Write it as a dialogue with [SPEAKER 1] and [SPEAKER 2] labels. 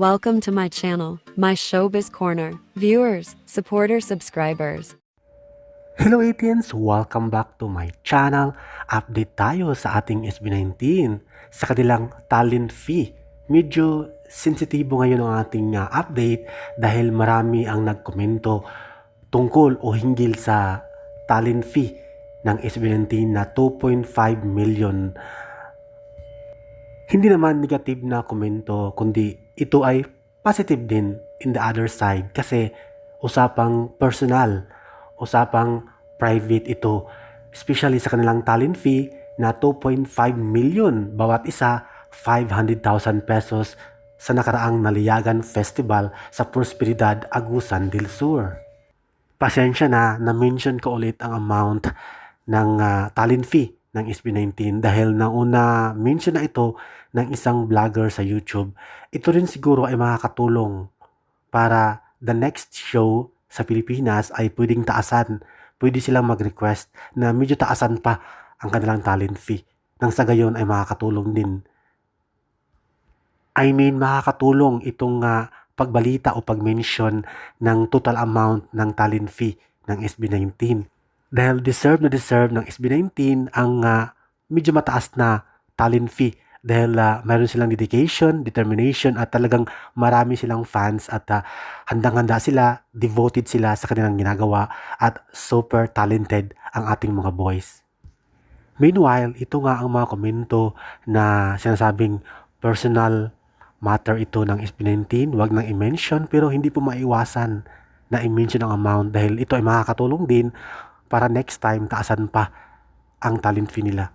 [SPEAKER 1] Welcome to my channel, my Showbiz Corner. Viewers, supporters, subscribers.
[SPEAKER 2] Hello Atians! Welcome back to my channel. Update tayo sa ating SB19 sa kanilang talent fee. Medyo sensitibo ngayon ang ating uh, update dahil marami ang nagkomento tungkol o hinggil sa talent fee ng SB19 na 2.5 million. Hindi naman negative na komento kundi ito ay positive din in the other side kasi usapang personal usapang private ito, especially sa kanilang talent fee na 2.5 million bawat isa, 500,000 pesos sa nakaraang Naliyagan Festival sa Prosperidad, Agusan del Sur. Pasensya na, na-mention ko ulit ang amount ng ah, talent fee ng SB19 dahil nauna mention na ito ng isang vlogger sa YouTube. Ito rin siguro ay makakatulong para the next show sa Pilipinas ay pwedeng taasan. Pwede silang mag-request na medyo taasan pa ang kanilang talent fee. Nang sa gayon ay makakatulong din. I mean, makakatulong itong ah, pagbalita o pag-mention ng total amount ng talent fee ng SB19. Dahil deserve na deserve ng SB19 ang ah, medyo mataas na talent fee dahil ah, mayroon silang dedication, determination at talagang marami silang fans at ah, handang-handa sila, devoted sila sa kanilang ginagawa at super talented ang ating mga boys. Meanwhile, ito nga ang mga komento na sinasabing personal matter ito ng SB19, wag nang i-mention pero hindi po maiwasan na i-mention ang amount dahil ito ay makakatulong din para next time taasan pa ang talent fee nila.